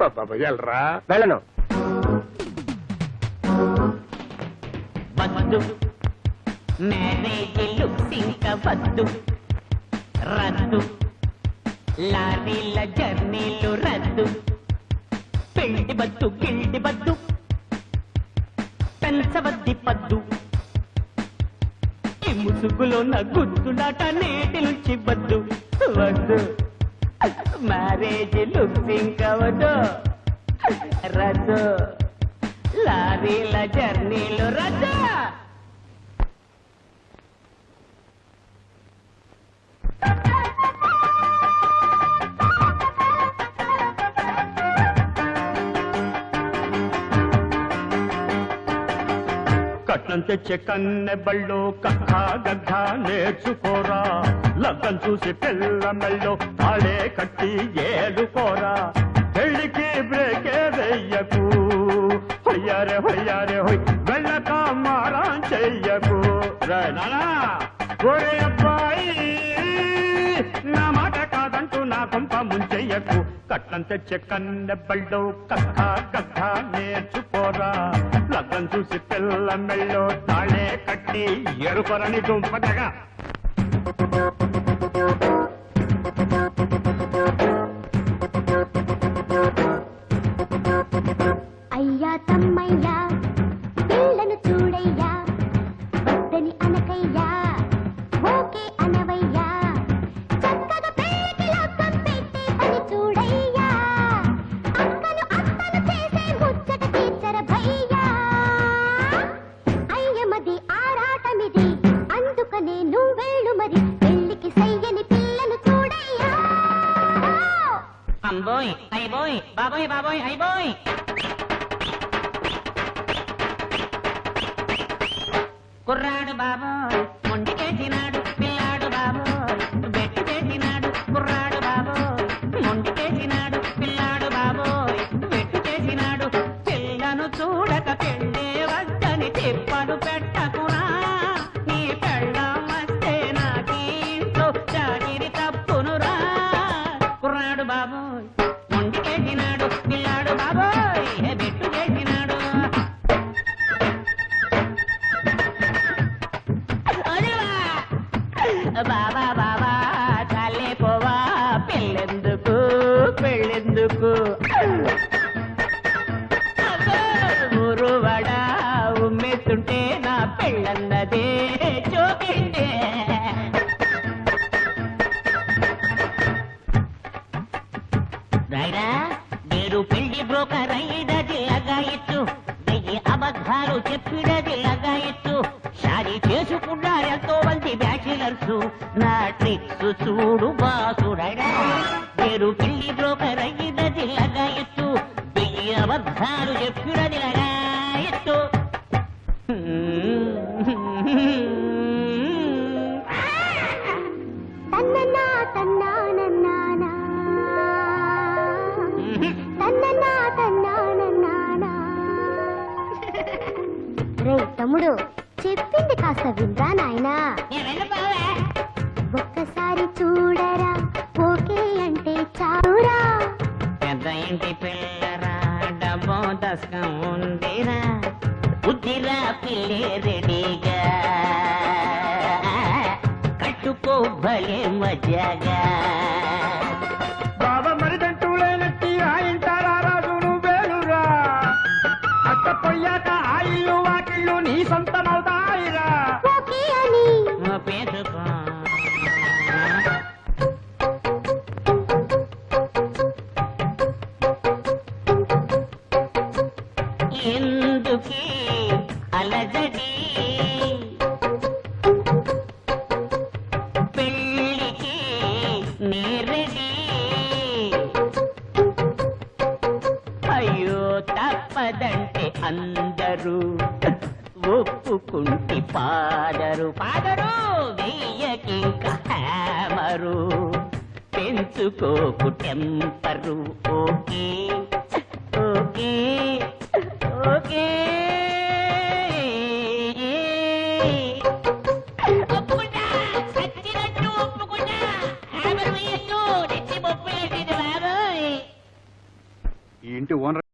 పాప వెళ్ళరా వెళ్ళను వద్దు. మ్యారేజీలు ఇంక వద్దు. రద్దు. లారీల జర్నీలు రద్దు. పెళ్ళి బద్దు గిల్డి బద్దు పెంచవద్ది పద్దు. ఈ ముసుగులో నా గుర్తులాట నేటి నుంచి వద్దు. వద్దు. క్యారేజీ లుక్సింగ్ వద్దు రద్దు లారీల జర్నీలు రద్దా కట్నం తెచ్చే కన్నె బళ్ళు కథా గద్ద నేర్చుకోరా. లగ్గం చూసి పిల్ల మెళ్ళు తాళే కట్టి ఏలుకోరా. పెళ్ళికి బ్రేకే వెయ్యకు. హొయ్యారే హొయ్యారే హొయ్ వెళ్ళక మారా చెయ్యకు. రే నానా ఒరే అబ్బాయి. ముంచెయ్యకు. కట్నం తెచ్చే కన్నె బళ్ళు కక్క గద్ద నేర్చుకోరా. లగ్గం చూసి పిల్ల మెళ్ళో తాళే కట్టి ఎరుకొరని దుంపదగా అంబోయ్ అయిబోయ్ బాబోయ్ బాబోయ్ అయిబోయ్ కుర్రాడు బాబోయ్ మొండికేసినాడు బాబా పోవా పెళ్ళెందుకు పెళ్ళెందుకు? ఊరు వడ ఉమ్మేస్తుంటే నా పెళ్ళన్నదే చోకిండే రాయరా నేను పెళ్ళి బ్రోకర్ అయ్యినది లగాయత్తు వెయ్యి అబద్ధాలు చెప్పినది అగాయిచ్చు షాది చేసుకున్నారు బ్యాచిలర్స్ నా ట్రిక్స్ చూడు బాసు రాయరా నేను పెళ్ళి బ్రోకర్ అయ్యినది లగాయత్తు వెయ్యి అబద్ధాలు చెప్పినది లగాయత్తు తన్ననా తన్నానన్నానా తన్ననా తన్నానన్నానా రే తమ్ముడు చెప్పింది కాస్త విందా నాయనా? ఒక్కసారి చూడరా ఓకే అంటే చాలురా. పెద్ద ఇంటి పిల్లరా డబ్బు దశకం ఉందిరా. బుద్ధిరా పిల్లే రెడీగా. కట్టుకో భలే మజాగా మరిదంటూ ఎందుకే అలజడి? పెళ్ళికి నేరడి? అయ్యో తప్పదంటే అందరూ ఒప్పుకుంటి పాదరు. పాదరు వెయ్యకింక హ్యామరు. పెంచుకోకు టెంపరు ఓకే. ఓకే